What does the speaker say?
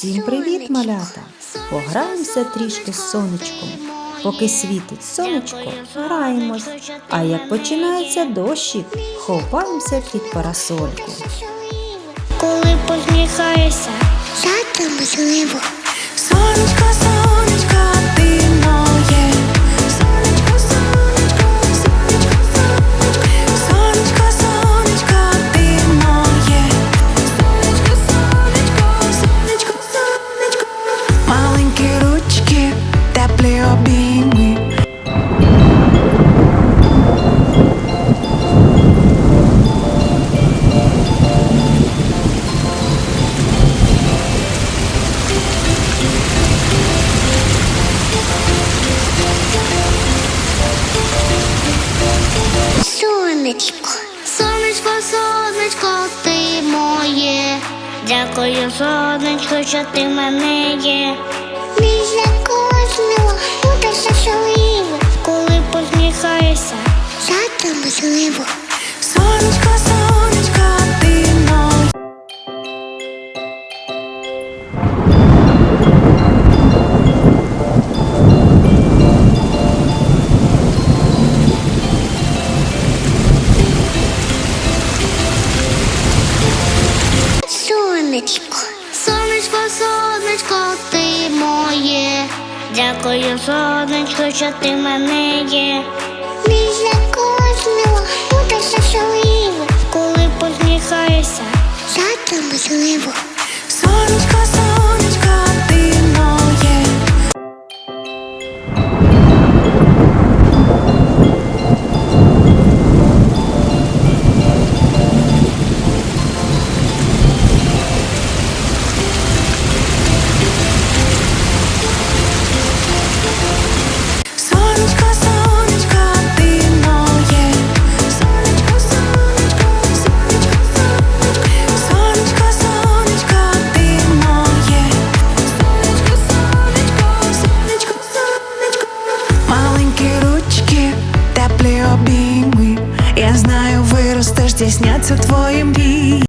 Всім привіт, малята! Пограємося трішки з сонечком. Поки світить сонечко, граємось. А як починається дощик, ховаємося під парасольку. Коли посміхаєшся, жати можливо. Сонечко, сонечко, Сонечко, сонечко, сонечко, ти моє. Дякую, сонечко, що ти мене є. Для кожного буде щасливо. Коли посміхаєшся, жати можливо. Сонечко, сонечко, Сонечко, сонечко, сонечко, ти моє. Дякую, сонечко, що ти мене є. Мій для кожного буде щасливо. Коли посміхаєшся, жати можливо. Сонечко, сонечко, обійми. Я знаю, виростеш, здійсняться твої мрії.